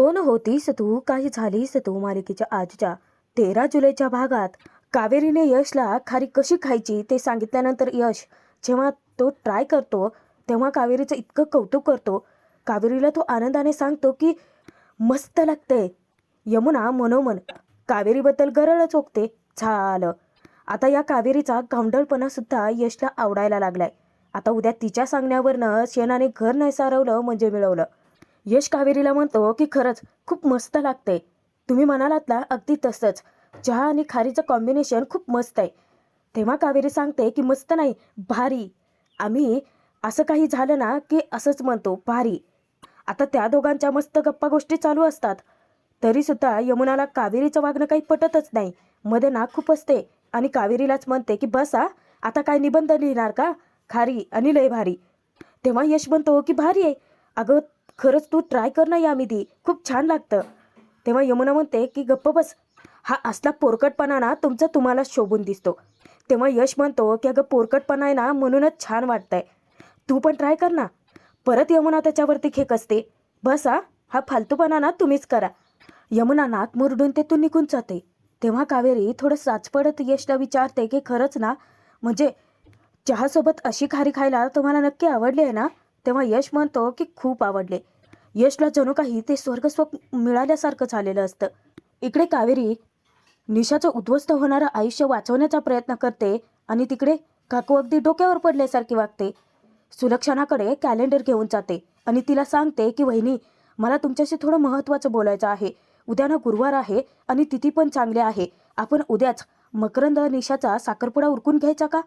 कोण होतीस तू? काही झालीस तू मालिकेच्या आजच्या तेरा जुलैच्या भागात? कावेरीने यशला खारी कशी खायची ते सांगितल्यानंतर यश जेव्हा तो ट्राय करतो तेव्हा कावेरीचं इतकं कौतुक करतो. कावेरीला तो आनंदाने सांगतो की मस्त लागते. यमुना मनोमन कावेरीबद्दल गरळच ओकते झालं. आता या कावेरीचा गावंडळपणा सुद्धा यशला आवडायला लागलाय. आता उद्या तिच्या सांगण्यावरनं शेणाने घर नाही सारवलं म्हणजे मिळवलं. यश कावेरीला म्हणतो की खरंच खूप मस्त लागते तुम्ही म्हणालात ना अगदी तसंच. चहा आणि खारीचं कॉम्बिनेशन खूप मस्त आहे. तेव्हा कावेरी सांगते की मस्त नाही भारी. आम्ही असं काही झालं ना की असंच म्हणतो भारी. आता त्या दोघांच्या मस्त गप्पा गोष्टी चालू असतात. तरीसुद्धा यमुनाला कावेरीचं वागणं काही पटतच नाही. मध्ये नाक खूप असते आणि कावेरीलाच म्हणते की बस हा आता काय निबंध लिहिणार का? खारी आणि लय भारी. तेव्हा यश म्हणतो की भारी आहे. अगं खरंच तू ट्राय कर ना या यामिती खूप छान लागतं. तेव्हा यमुना म्हणते की गप्प बस. हा असला पोरकटपणा ना तुमचा तुम्हाला शोभून दिसतो. तेव्हा यश म्हणतो की अगं पोरकटपणा आहे ना म्हणूनच छान वाटतंय. तू पण ट्राय कर ना. परत यमुना त्याच्यावरती खेक असते. बस हा. हा फालतूपणा ना तुम्हीच करा. यमुना नाक मुरडून तू निघून जाते. तेव्हा कावेरी थोडं साचपडत यशला विचारते की खरंच ना म्हणजे चहासोबत अशी खारी खायला तुम्हाला नक्की आवडली आहे ना? तेव्हा यश म्हणतो की खूप आवडले. यशला जणू काही ते स्वर्गस्व मिळाल्यासारखं झालेलं असतं. इकडे कावेरी निशाचं उद्ध्वस्त होणारं आयुष्य वाचवण्याचा प्रयत्न करते आणि तिकडे काकू अगदी डोक्यावर पडल्यासारखी वागते. सुलक्षणाकडे कॅलेंडर घेऊन जाते आणि तिला सांगते की वहिनी मला तुमच्याशी थोडं महत्त्वाचं बोलायचं आहे. उद्या ना गुरुवार आहे आणि तिथी पण चांगली आहे. आपण उद्याच मकरंद निशाचा साखरपुडा उरकून घ्यायचा का?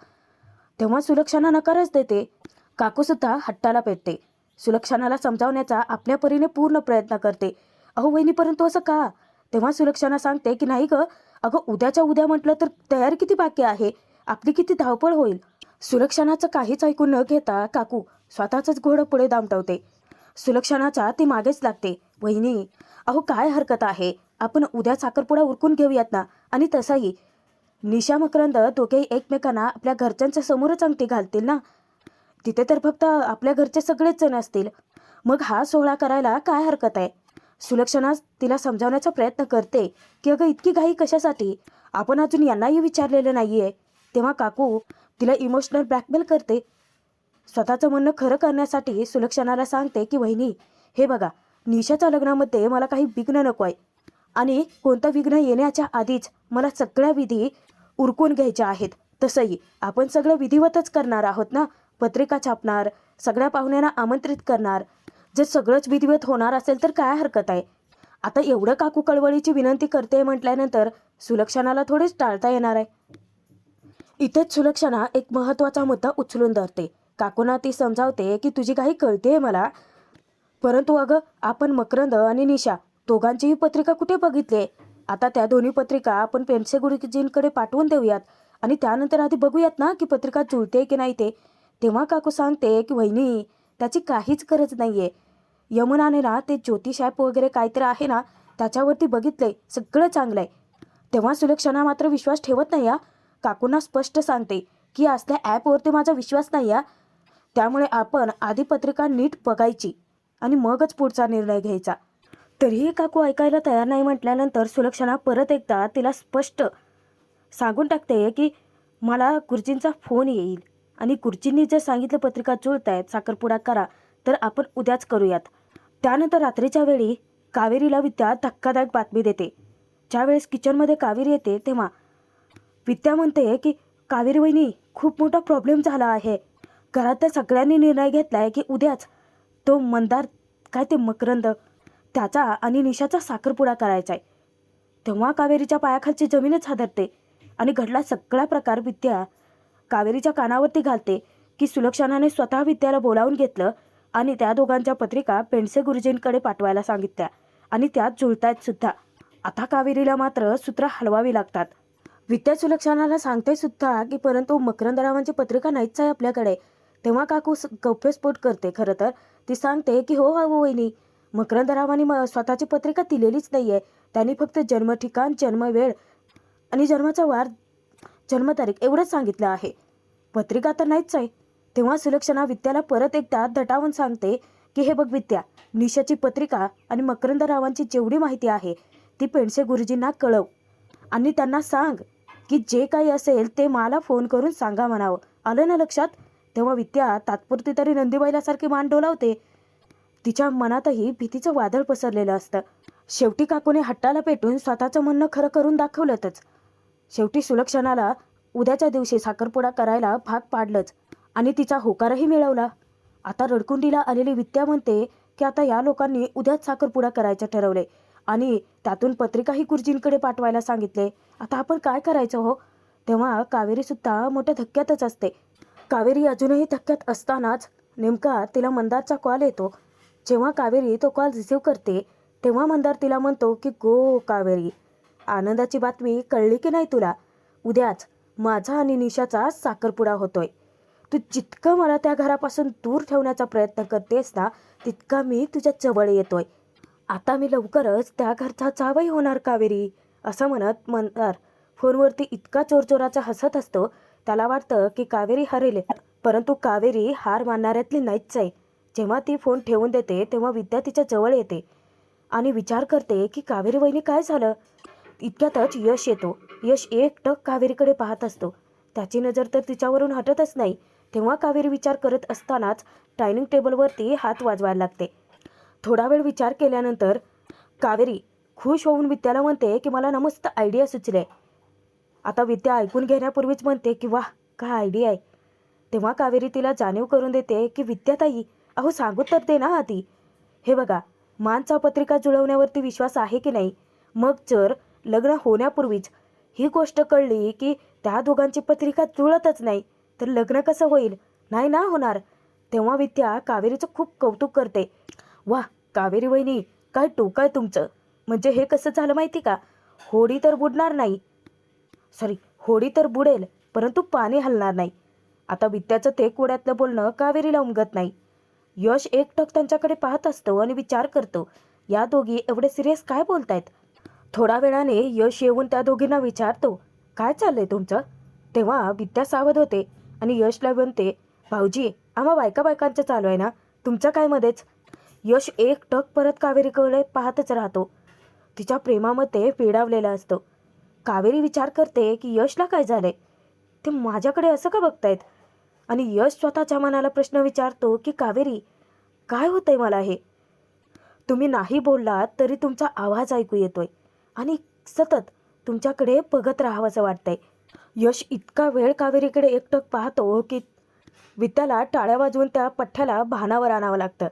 तेव्हा सुलक्षणा नकारच देते. काकूसुद्धा हट्टाला पेटते. सुलक्षणाला समजावण्याचा आपल्या परीने पूर्ण प्रयत्न करते. अहो वहिनी परंतु असं का? तेव्हा सुलक्षणा सांगते की नाही ग अगं उद्याच्या उद्या म्हटलं तर तयारी किती बाकी आहे? आपली किती धावपळ होईल? सुलक्षणाचं काहीच ऐकून न घेता काकू स्वतःच घोडं पुढे दामटवते सुलक्षणाचा ती मागेच लागते. वहिनी अहो काय हरकत आहे? आपण उद्या साखरपुडा उरकून घेऊयात ना आणि तसाही. निशा मकरंद दोघेही एकमेकांना आपल्या घरच्यांच्या समोरच अंगठी घालतील ना? तिथे तर फक्त आपल्या घरचे सगळेच जण असतील. मग हा सोहळा करायला काय हरकत आहे? सुलक्षणा तिला समजावण्याचा प्रयत्न करते की अगं इतकी घाई कशासाठी? आपण अजून यांनाही विचारलेलं नाहीये. तेव्हा काकू तिला इमोशनल ब्लॅकमेल करते. स्वतःचं म्हणणं खरं करण्यासाठी सुलक्षणाला सांगते की वहिनी हे बघा निशाच्या लग्नामध्ये मला काही विघ्न नको आहे. आणि कोणतं विघ्न येण्याच्या आधीच मला सगळ्या विधी उरकून घ्यायच्या आहेत. तसंही आपण सगळं विधिवतच करणार आहोत ना? पत्रिका छापणार सगळ्या पाहुण्यांना आमंत्रित करणार. जर सगळंच विधिवत होणार असेल तर काय हरकत आहे? आता एवढं काकू कळवळीची विनंती करते म्हटल्यानंतर सुलक्षणाला थोडेच टाळता येणार आहे. इथेच सुलक्षणा एक महत्त्वाचा मुद्दा उचलून धरते. काकूंना ती समजावते की तुझी काही कळते मला. परंतु अगं आपण मकरंद आणि निशा दोघांचीही पत्रिका कुठे बघितली? आता त्या दोन्ही पत्रिका आपण पेमसे गुरुजींकडे पाठवून देऊयात. आणि त्यानंतर आधी बघूयात ना की पत्रिका जुळते की नाही ते. तेव्हा काकू सांगते की वहिनी त्याची काहीच गरज नाहीये. यमुनाने ना ते ज्योतिष ॲप वगैरे काहीतरी आहे ना त्याच्यावरती बघितलंय. सगळं चांगलं आहे तेव्हा सुलक्षणा मात्र विश्वास ठेवत नाही या काकूंना स्पष्ट सांगते की असल्या ॲपवरती माझा विश्वास नाही या त्यामुळे आपण आधी पत्रिका नीट बघायची आणि मगच पुढचा निर्णय घ्यायचा. तरीही काकू ऐकायला तयार नाही म्हटल्यानंतर सुलक्षणा परत एकदा तिला स्पष्ट सांगून टाकते की मला गुरुजींचा फोन येईल. आणि गुरुजींनी जर सांगितलं पत्रिका जुळतायत साखरपुडा करा तर आपण उद्याच करूयात. त्यानंतर रात्रीच्या वेळी कावेरीला विद्या धक्कादायक बातमी देते. ज्यावेळेस किचनमध्ये कावेरी येते तेव्हा विद्या म्हणते की कावेरी वहिनी खूप मोठा प्रॉब्लेम झाला आहे. घरात तर सगळ्यांनी निर्णय घेतलाय की उद्याच तो मंदार काय ते मकरंद त्याचा आणि निशाचा साखरपुडा करायचा आहे तेव्हा कावेरीच्या पायाखालची जमीनच हादरते आणि घडला सगळा प्रकार विद्या कावेरीच्या कानावरती घालते की सुलक्षणाने स्वतः विद्याला बोलावून घेतलं आणि त्या दोघांच्या पत्रिका पेंडसे गुरुजींकडे पाठवायला सांगितल्या. आणि त्यात जुळतायत सुद्धा. आता कावेरीला मात्र सूत्र हलवावी लागतात. विद्या सुलक्षणाला सांगते सुद्धा की परंतु मकरंदरावांची पत्रिका नाहीच आहे आपल्याकडे. तेव्हा काकू स- गौप्यस्फोट करते. खरं तर ती सांगते की हो हो, हो वहिनी. मकरंदरावांनी म स्वतःची पत्रिका दिलेलीच नाही आहे त्यांनी फक्त जन्म ठिकाण जन्म वेळ आणि जन्माचा वार जन्मतारीख एवढंच सांगितलं आहे. पत्रिका तर नाहीच आहे. तेव्हा सुलक्षणा विद्याला परत एकदा दटावून सांगते की हे बघ विद्या निशाची पत्रिका आणि मकरंदरावांची जेवढी माहिती आहे ती पेंडसे गुरुजींना कळव. आणि त्यांना सांग की जे काही असेल ते मला फोन करून सांगा म्हणावं. आलं ना लक्षात? तेव्हा विद्या तात्पुरती तरी नंदीबाईलासारखी मान डोलावते. तिच्या मनातही भीतीचं वादळ पसरलेलं असतं. शेवटी काकूने हट्टाला पेटून स्वतःचं म्हणणं खरं करून दाखवलंच शेवटी सुलक्षणाला उद्याच्या दिवशी साखरपुडा करायला भाग पाडलंच आणि तिचा होकारही मिळवला. आता रडकुंडीला आलेली विद्या म्हणते की आता या लोकांनी उद्याच साखरपुडा करायचं ठरवले आणि त्यातून पत्रिकाही गुरुजींकडे पाठवायला सांगितले. आता आपण काय करायचं हो? तेव्हा कावेरी सुद्धा मोठ्या धक्क्यातच असते. कावेरी अजूनही धक्क्यात असतानाच नेमका तिला मंदारचा कॉल येतो. जेव्हा कावेरी तो कॉल रिसीव करते तेव्हा मंदार तिला म्हणतो की गो कावेरी आनंदाची बातमी कळली की नाही तुला? उद्याच माझा आणि निशाचा साखरपुडा होतोय. तू जितकं मला त्या घरापासून दूर ठेवण्याचा प्रयत्न करतेस ना तितका मी तुझ्या जवळ येतोय. आता मी लवकरच त्या घरचा जावई होणार कावेरी असं म्हणत म्हणणार फोनवरती इतका चोरचोराचा हसत असतो त्याला वाटतं की कावेरी हरेल परंतु कावेरी हार मानणाऱ्यातली नाहीच आहे. जेव्हा ती फोन ठेवून देते तेव्हा विद्या तिच्या जवळ येते आणि विचार करते की कावेरी वहिनी काय झालं? इतक्यातच यश येतो. यश एक टक कावेरीकडे पाहत असतो. त्याची नजर तर तिच्यावरून हटतच नाही. तेव्हा कावेरी विचार करत असतानाच डायनिंग टेबलवरती हात वाजवायला लागते. थोडा वेळ विचार केल्यानंतर कावेरी खुश होऊन विद्याला म्हणते की मला ना मस्त आयडिया सुचले. आता विद्या ऐकून घेण्यापूर्वीच म्हणते की वाह काय आयडिया आहे? तेव्हा कावेरी तिला जाणीव करून देते की विद्याताई अहो सांगू तर दे ना आधी. हे बघा मानचा पत्रिका जुळवण्यावरती विश्वास आहे की नाही? मग जर लग्न होण्यापूर्वीच ही गोष्ट कळली की त्या दोघांची पत्रिका जुळतच नाही. तर लग्न कसं होईल? नाही ना होणार. तेव्हा विद्या कावेरीचं खूप कौतुक करते. वा कावेरी वहिनी काय टोक आहे तुमचं. म्हणजे हे कसं झालं माहिती का? होडी तर बुडणार नाही. सॉरी होडी तर बुडेल परंतु पाणी हलणार नाही. आता विद्याचं ते कोड्यातलं बोलणं कावेरीला उमगत नाही. यश एकटक त्यांच्याकडे पाहत असतो आणि विचार करतो या दोघी एवढे सिरियस काय बोलतायत? थोड्या वेळाने यश येऊन त्या दोघींना विचारतो काय चाललंय तुमचं? तेव्हा विद्या सावध होते आणि यशला म्हणते भाऊजी आम्हा बायका बायकांचं चालू आहे ना? तुमचं काय मध्येच? यश एक टक परत कावेरीकडे पाहतच राहतो. तिच्या प्रेमामध्ये वेडावलेला असतो. कावेरी विचार करते की यशला काय झालंय? ते माझ्याकडे असं का बघतायत? आणि यश स्वतःच्या मनाला प्रश्न विचारतो की कावेरी काय होतंय मला हे? तुम्ही नाही बोललात तरी तुमचा आवाज ऐकू येतोय. आणि सतत तुमच्याकडे बघत राहावंसं वाटतंय. यश इतका वेळ कावेरीकडे एकटक पाहतो की विद्याला टाळ्या वाजवून त्या पठ्ठ्याला भानावर आणावं लागतं.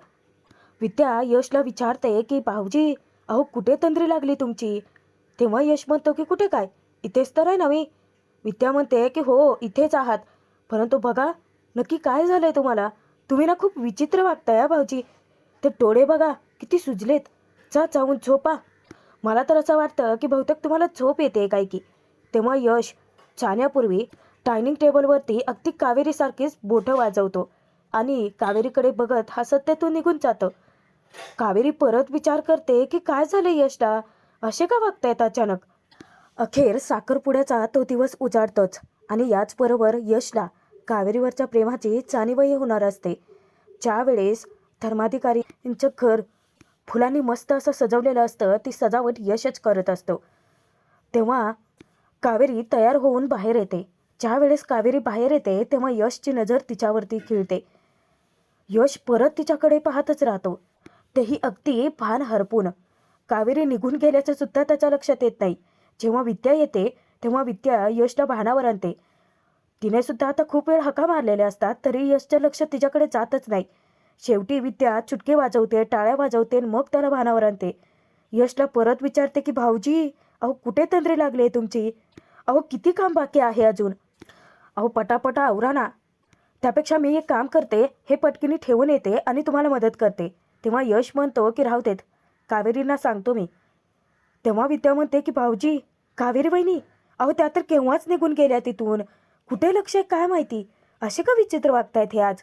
विद्या यशला विचारते की भाऊजी अहो कुठे तंद्री लागली तुमची? तेव्हा यश म्हणतो की कुठे काय? इथेच तर आहे ना मी. विद्या म्हणते की हो इथेच आहात. परंतु बघा नक्की काय झालंय तुम्हाला? तुम्ही ना खूप विचित्र वागताय भाऊजी. ते डोळे बघा किती सुजलेत. जा जाऊन झोपा. मला तर असं वाटतं की बहुतेक तुम्हाला झोप येते काय की. तेव्हा यश जाण्यापूर्वी डायनिंग टेबलवरती अगदी कावेरीसारखीच बोटं वाजवतो आणि कावेरीकडे बघत हा सत्यातून निघून जातं. कावेरी परत विचार करते की काय झालं यशला? असे का वागतायत अचानक? अखेर साखरपुड्याचा तो दिवस उजाडतोच आणि याचबरोबर यशला कावेरीवरच्या प्रेमाची जाणीवही होणार असते. ज्यावेळेस धर्माधिकारी यांचं घर फुलांनी मस्त असं सजवलेलं असतं ती सजावट यशच करत असतो. तेव्हा कावेरी तयार होऊन बाहेर येते. ज्या वेळेस कावेरी बाहेर येते तेव्हा यशची नजर तिच्यावरती खिळते. यश परत तिच्याकडे पाहतच राहतो. तेही अगदी भान हरपून. कावेरी निघून गेल्याचं सुद्धा त्याच्या लक्षात येत नाही. जेव्हा विद्या येते तेव्हा विद्या यशला भानावर आणते. तिने सुद्धा आता खूप वेळ हका मारलेल्या असतात तरी यशचं लक्ष तिच्याकडे जातच नाही. शेवटी विद्या चुटके वाजवते टाळ्या वाजवते मग त्याला भानावर आणते. यशला परत विचारते की भाऊजी अहो कुठे तंद्री लागली आहे तुमची? अहो किती काम बाकी आहे अजून? अहो पटापटा आवरा ना. त्यापेक्षा मी एक काम करते हे पटकिनी ठेवून येते आणि तुम्हाला मदत करते. तेव्हा यश म्हणतो की राहतेत कावेरींना सांगतो मी. तेव्हा विद्या म्हणते की भाऊजी कावेरी वहिनी अहो त्या तर केव्हाच निघून गेल्या तिथून? कुठे लक्ष आहे काय माहिती? असे का विचित्र वागतायत हे आज?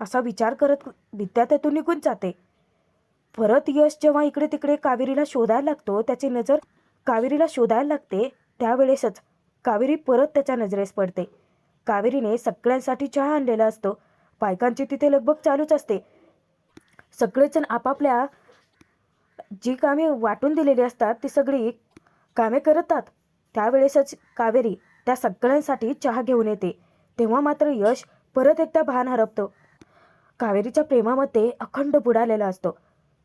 असा विचार करत विद्या त्यातून निघून जाते. परत यश जेव्हा इकडे तिकडे कावेरीला शोधायला लागतो त्याची नजर कावेरीला शोधायला लागते त्यावेळेसच कावेरी परत त्याच्या नजरेस पडते. कावेरीने सगळ्यांसाठी चहा आणलेला असतो. बायकांची तिथे लगबग चालूच असते. सगळेजण आपापल्या जी कामे वाटून दिलेली असतात ती सगळी कामे करतात. त्यावेळेसच कावेरी त्या सगळ्यांसाठी चहा घेऊन येते. तेव्हा मात्र यश परत एकदा भान हरपतो. कावेरीच्या प्रेमामध्ये अखंड बुडालेला असतो.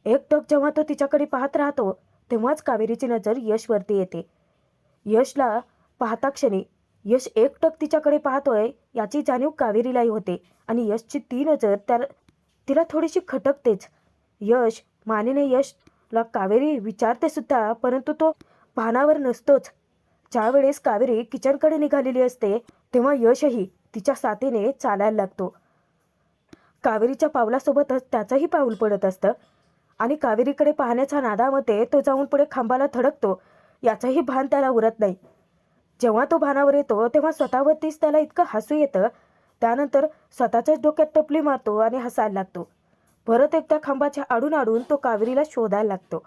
एक टक जेव्हा तो तिच्याकडे पाहत राहतो तेव्हाच कावेरीची नजर यशवरती येते. यशला पाहता क्षणी यश एकटक तिच्याकडे पाहतोय याची जाणीव कावेरीलाही होते आणि यशची ती नजर त्या तिला थोडीशी खटकतेच. यश मानेने यशला कावेरी विचारते सुद्धा परंतु तो पानावर नसतोच. ज्यावेळेस कावेरी किचनकडे निघालेली असते तेव्हा यशही तिच्या साथीने चालायला लागतो. कावेरीच्या पावलासोबतच त्याचंही पाऊल पडत असतं. आणि कावेरीकडे पाहण्याच्या नादामध्ये तो जाऊन पुढे खांबाला थडकतो याचंही भान त्याला उरत नाही. जेव्हा तो भानावर येतो तेव्हा स्वतःवरतीच त्याला इतकं हसू येतं. त्यानंतर स्वतःच्याच डोक्यात टपली मारतो आणि हसायला लागतो. परत एकदा खांबाच्या आडून आडून तो कावेरीला शोधायला लागतो.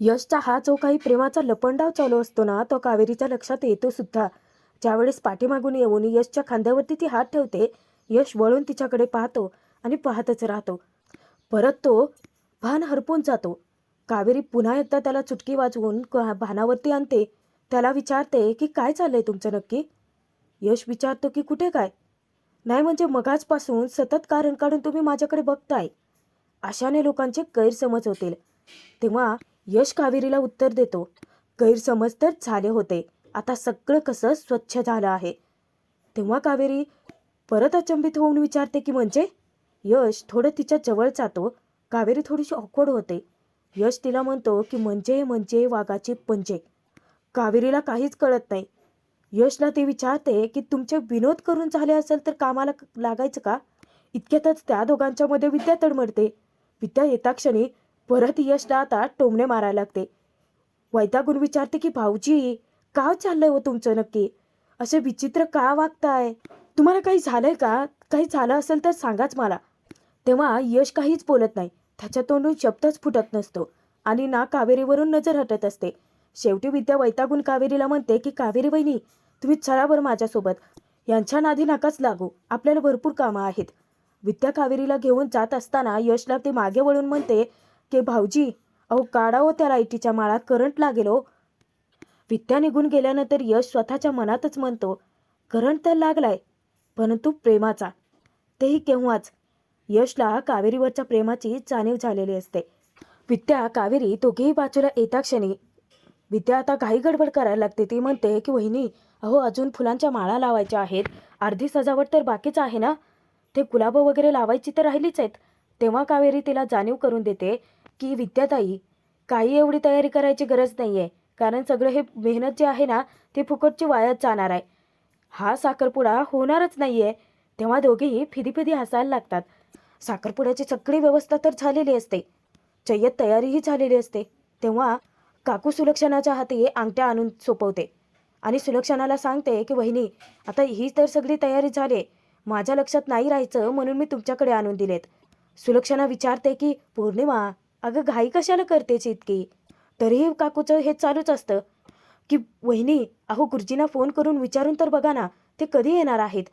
यशचा हा जो काही प्रेमाचा लपंडाव चालू असतो ना तो कावेरीच्या लक्षात येतो सुद्धा. ज्यावेळेस पाठीमागून येऊन यशच्या खांद्यावरती ती हात ठेवते यश वळून तिच्याकडे पाहतो. आणि पाहतच राहतो. परत तो भान हरपून जातो. कावेरी पुन्हा एकदा त्याला चुटकी वाजवून भानावरती आणते. त्याला विचारते की काय चाललंय तुमचं नक्की? यश विचारतो की कुठे काय? नाही म्हणजे मगाचपासून सतत कारण काढून तुम्ही माझ्याकडे बघताय. अशाने लोकांचे गैरसमज होतील. तेव्हा यश कावेरीला उत्तर देतो. गैरसमज तर झाले होते. आता सगळं कसं स्वच्छ झालं आहे? तेव्हा कावेरी परत अचंबित होऊन विचारते की म्हणजे? यश थोडं तिच्या जवळ जातो. कावेरी थोडीशी ऑकवर्ड होते. यश तिला म्हणतो की म्हणजे म्हणजे वाघाचे पंजे. कावेरीला काहीच कळत नाही. यशला ती विचारते की तुमचे विनोद करून झाले असेल तर कामाला लागायचं का? इतक्यातच त्या दोघांच्या मध्ये विद्या तडमडते. विद्या येता क्षणी परत यशला आता टोमणे मारायला लागते. वैतागून विचारते की भाऊजी का चाललंय हो तुमचं नक्की? असे विचित्र का वागताय? तुम्हाला काही झालंय का? काही झालं असेल तर सांगाच मला. तेव्हा यश काहीच बोलत नाही. त्याच्या तोंडून शब्दच फुटत नसतो. आणि ना कावेरीवरून नजर हटत असते. शेवटी विद्या वैतागून कावेरीला म्हणते की कावेरी वहिनी तुम्ही चला बरं माझ्यासोबत. यांच्या नादी नकाच लागू. आपल्याला भरपूर कामं आहेत. विद्या कावेरीला घेऊन जात असताना यशला ते मागे वळून म्हणते की भाऊजी अहो काढावं हो त्या लाईटीच्या माळा करंट लागेलो हो. विद्या निघून गेल्यानंतर यश स्वतःच्या मनातच म्हणतो करंट तर लागलाय. परंतु प्रेमाचा. तेही केव्हाच? यशला कावेरीवरच्या प्रेमाची जाणीव झालेली असते. विद्या कावेरी दोघेही बाजूला येता क्षणी. विद्या आता घाई गडबड करायला लागते. ती म्हणते की वहिनी अहो अजून फुलांच्या माळा लावायच्या आहेत. अर्धी सजावट तर बाकीच आहे ना? ते गुलाबं वगैरे लावायची तर राहिलीच आहेत. तेव्हा कावेरी तिला जाणीव करून देते की विद्याताई काही एवढी तयारी करायची गरज नाही आहे कारण सगळं हे मेहनत जे आहे ना ते फुकटची वायाच जाणार आहे. हा साखरपुडा होणारच नाही आहे तेव्हा दोघेही फिदी फिदी हसायला लागतात. साखरपुड्याची सगळी व्यवस्था तर झालेली असते. चय्यत तयारीही झालेली असते. तेव्हा काकू सुलक्षणाच्या हाती अंगठ्या आणून सोपवते. आणि सुलक्षणाला सांगते की वहिनी आता ही तर सगळी तयारी झाली. माझ्या लक्षात नाही राहायचं म्हणून मी तुमच्याकडे आणून दिलेत. सुलक्षणा विचारते की पौर्णिमा अगं घाई कशाला करतेच इतकी? तरीही काकूचं हे चालूच असतं. की वहिनी अहो गुरुजींना फोन करून विचारून तर बघा ना ते कधी येणार आहेत?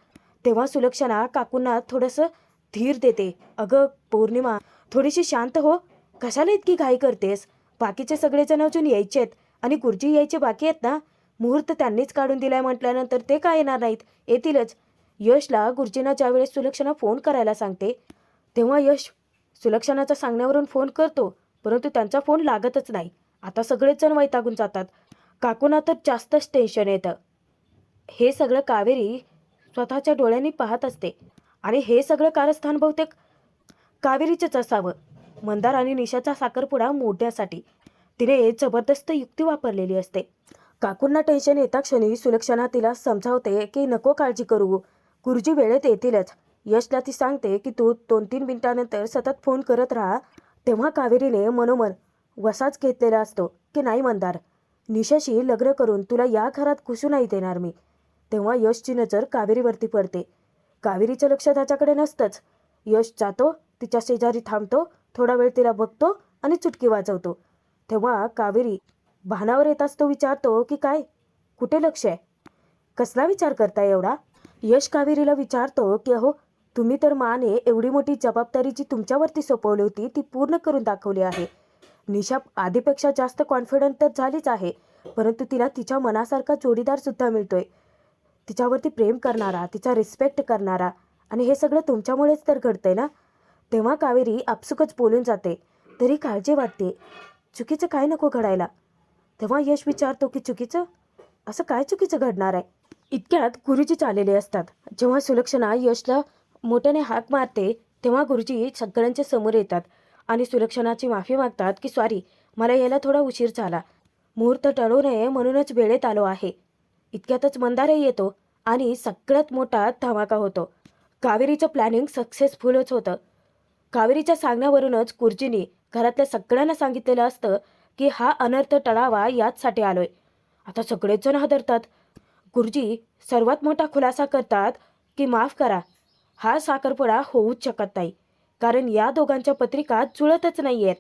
तेव्हा सुलक्षणा काकूंना थोडंसं धीर देते. अगं पौर्णिमा थोडीशी शांत हो. कशाला इतकी घाई करतेस? बाकीचे सगळेजण अजून यायचे आहेत. आणि गुरुजी यायचे बाकी आहेत ना? मुहूर्त त्यांनीच काढून दिलाय म्हटल्यानंतर ते काय येणार नाहीत? येतीलच. यशला गुरुजींना ज्यावेळेस सुलक्षणा फोन करायला सांगते तेव्हा यश सुलक्षणाच्या सांगण्यावरून फोन करतो परंतु त्यांचा फोन लागतच नाही. आता सगळेच जण वैतागून जातात. काकूंना तर जास्तच टेन्शन येतं. हे सगळं कावेरी स्वतःच्या डोळ्यांनी पाहत असते. आणि हे सगळं कारस्थान बहुतेक कावेरीचंच असावं. मंदार आणि निशाचा साखरपुडा मोडण्यासाठी तिने जबरदस्त युक्ती वापरलेली असते. काकूंना टेन्शन येता क्षणी सुलक्षणा तिला समजावते की नको काळजी करू. गुरुजी वेळेत येतीलच. यशला ती सांगते की तू दोन तीन मिनिटानंतर सतत फोन करत राहा. तेव्हा कावेरीने मनोमन वसाच घेतलेला असतो की नाही मंदार? निशाशी लग्न करून तुला या घरात घुसू नाही देणार मी. तेव्हा यशची नजर कावेरीवरती पडते. कावेरीचं लक्ष त्याच्याकडे नसतंच. यश जातो तिच्या शेजारी थांबतो थोडा वेळ तिला बघतो आणि चुटकी वाजवतो. तेव्हा कावेरी भानावर येताच तो विचारतो की काय? कुठे लक्ष आहे? कसला विचार करताय एवढा? यश कावेरीला विचारतो की अहो तुम्ही तर माने एवढी मोठी जबाबदारी जी तुमच्यावरती सोपवली होती ती पूर्ण करून दाखवली आहे. निशा आधीपेक्षा जास्त कॉन्फिडंट तर झालीच आहे परंतु तिला तिच्या मनासारखा जोडीदार सुद्धा मिळतोय. तिच्यावरती प्रेम करणारा तिचा रिस्पेक्ट करणारा आणि हे सगळं तुमच्यामुळेच तर घडतंय ना? तेव्हा कावेरी आपसुकच बोलून जाते. तरी काळजी वाटते. चुकीचं काय नको घडायला? तेव्हा यश विचारतो की चुकीचं? असं काय चुकीचं घडणार आहे? इतक्यात गुरुजी चाललेले असतात. जेव्हा सुलक्षणा यशला मोठ्याने हाक मारते तेव्हा गुरुजी सगळ्यांच्या समोर येतात. आणि सुलक्षणाची माफी मागतात की सॉरी मला यायला थोडा उशीर झाला. मुहूर्त टळू नये म्हणूनच वेळेत आलो आहे. इतक्यातच मंदारही येतो आणि सगळ्यात मोठा धमाका होतो. कावेरीचं प्लॅनिंग सक्सेसफुलच होतं. कावेरीच्या सांगण्यावरूनच गुरुजींनी घरातल्या सगळ्यांना सांगितलेलं असतं की हा अनर्थ टळावा याचसाठी आलोय. आता सगळेच जण हादरतात. गुरुजी सर्वात मोठा खुलासा करतात की माफ करा. हा साखरपुडा होऊच शकत नाही. कारण या दोघांच्या पत्रिका जुळतच नाही आहेत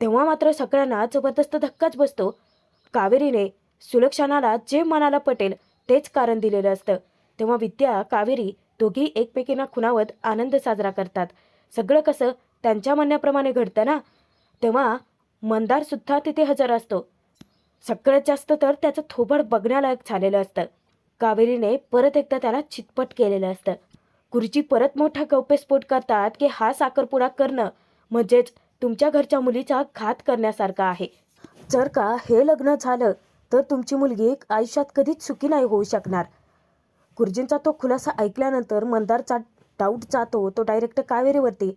तेव्हा मात्र सगळ्यांना जबरदस्त धक्काच बसतो. कावेरीने सुलक्षणाला जे मनाला पटेल तेच कारण दिलेलं असतं. तेव्हा विद्या कावेरी दोघी एकमेकींना खुणावत आनंद साजरा करतात. सगळं कसं त्यांच्या म्हणण्याप्रमाणे घडतं ना? तेव्हा मंदारसुद्धा तिथे हजर असतो. सगळ्यात जास्त तर त्याचं थोबड बघण्यालायक झालेलं असतं. कावेरीने परत एकदा त्याला चितपट केलेलं असतं. गुरुजी परत मोठा गौप्यस्फोट करतात की हा साखरपुडा करणं म्हणजेच तुमच्या घरच्या मुलीचा घात करण्यासारखा आहे. जर का हे लग्न झालं तर तुमची मुलगी आयुष्यात कधीच सुखी नाही होऊ शकणार. गुरुजींचा तो खुलासा ऐकल्यानंतर मंदारचा डाऊट जातो तो डायरेक्ट कावेरीवरती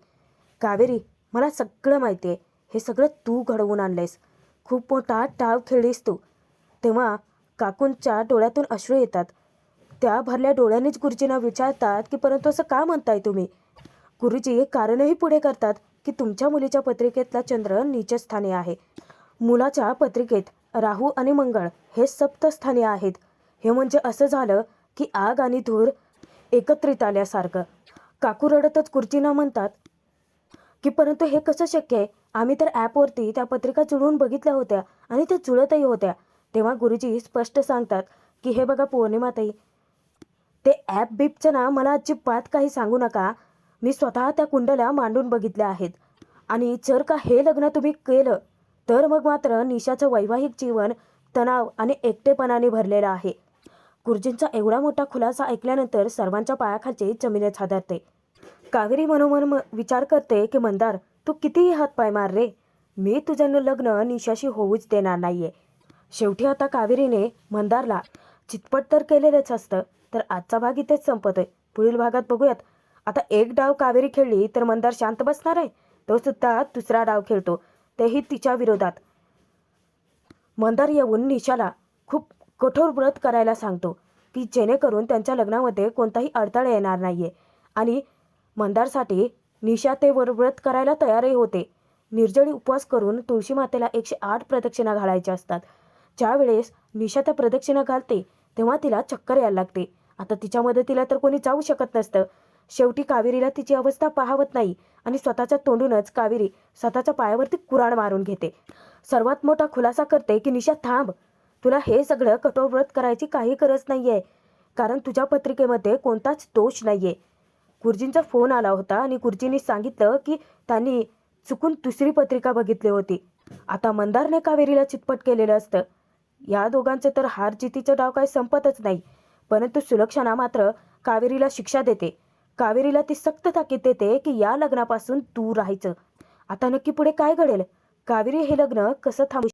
कावेरी मला सगळं माहिती आहे. हे सगळं तू घडवून आणलंयस. खूप मोठा टाव खेळलीस तू. तेव्हा काकूंच्या डोळ्यातून अश्रू येतात. त्या भरल्या डोळ्यांनीच गुरुजींना विचारतात की परंतु असं का म्हणताय तुम्ही? गुरुजी कारणही पुढे करतात की तुमच्या मुलीच्या पत्रिकेतला चंद्र नीचस्थानी आहे. मुलाच्या पत्रिकेत राहू आणि मंगळ हे सप्तस्थानी आहेत. हे म्हणजे असं झालं की आग आणि धूर एकत्रित आल्यासारखं. काकू रडतच गुरुजींना म्हणतात की परंतु हे कसं शक्य आहे? आम्ही तर ॲपवरती त्या पत्रिका जुळवून बघितल्या होत्या आणि त्या जुळतही होत्या. तेव्हा गुरुजी स्पष्ट सांगतात की हे बघा पौर्णिमाताई ते ॲप बिपचं ना मला अजिबात काही सांगू नका. मी स्वतः त्या कुंडल्या मांडून बघितल्या आहेत. आणि जर का हे लग्न तुम्ही केलं तर मग मात्र निशाचं वैवाहिक जीवन तणाव आणि एकटेपणाने भरलेलं आहे. गुरुजींचा एवढा मोठा खुलासा ऐकल्यानंतर सर्वांच्या पायाखालचे जमिनीत हादरते कावेरी मनोमन म- विचार करते की मंदार तू कितीही हातपाय मार रे. मी तुझं लग्न निशाशी होऊच देणार नाहीये. शेवटी आता कावेरीने मंदारला चितपट तर केलेलंच असतं तर आजचा भाग इथेच संपतोय. पुढील भागात बघूयात. आता एक डाव कावेरी खेळली तर मंदार शांत बसणार आहे. तो सुद्धा दुसरा डाव खेळतो. तेही तिच्या विरोधात. मंदार येऊन निशाला खूप कठोर व्रत करायला सांगतो की जेणेकरून त्यांच्या लग्नामध्ये कोणताही अडथळा येणार नाहीये. आणि मंदारसाठी निशा ते वर व्रत करायला तयारही होते. निर्जळी उपवास करून तुळशी मातेला एकशे आठ प्रदक्षिणा घालायच्या असतात. ज्यावेळेस निशा त्या प्रदक्षिणा घालते तेव्हा तिला चक्कर यायला लागते. आता तिच्या मदतीला तर कोणी जाऊ शकत नसतं. शेवटी कावेरीला तिची अवस्था पाहावत नाही आणि स्वतःच्या तोंडूनच कावेरी स्वतःच्या पायावरती कुराण मारून घेते. सर्वात मोठा खुलासा करते की निशा थांब. तुला हे सगळं कठोर व्रत करायची काही गरज नाहीये. कारण तुझ्या पत्रिकेमध्ये कोणताच दोष नाहीये. गुरुजींचा फोन आला होता आणि गुरुजींनी सांगितलं की त्यांनी चुकून दुसरी पत्रिका बघितली होती. आता मंदारने कावेरीला चितपट केलेलं असतं. या दोघांचे तर हार जितीचं डाव काय संपतच नाही. परंतु सुलक्षणा मात्र कावेरीला शिक्षा देते. कावेरीला ती सक्त ताकीद देते की या लग्नापासून दूर राहायचं. आता नक्की पुढे काय घडेल? कावेरी हे लग्न कसं थांबू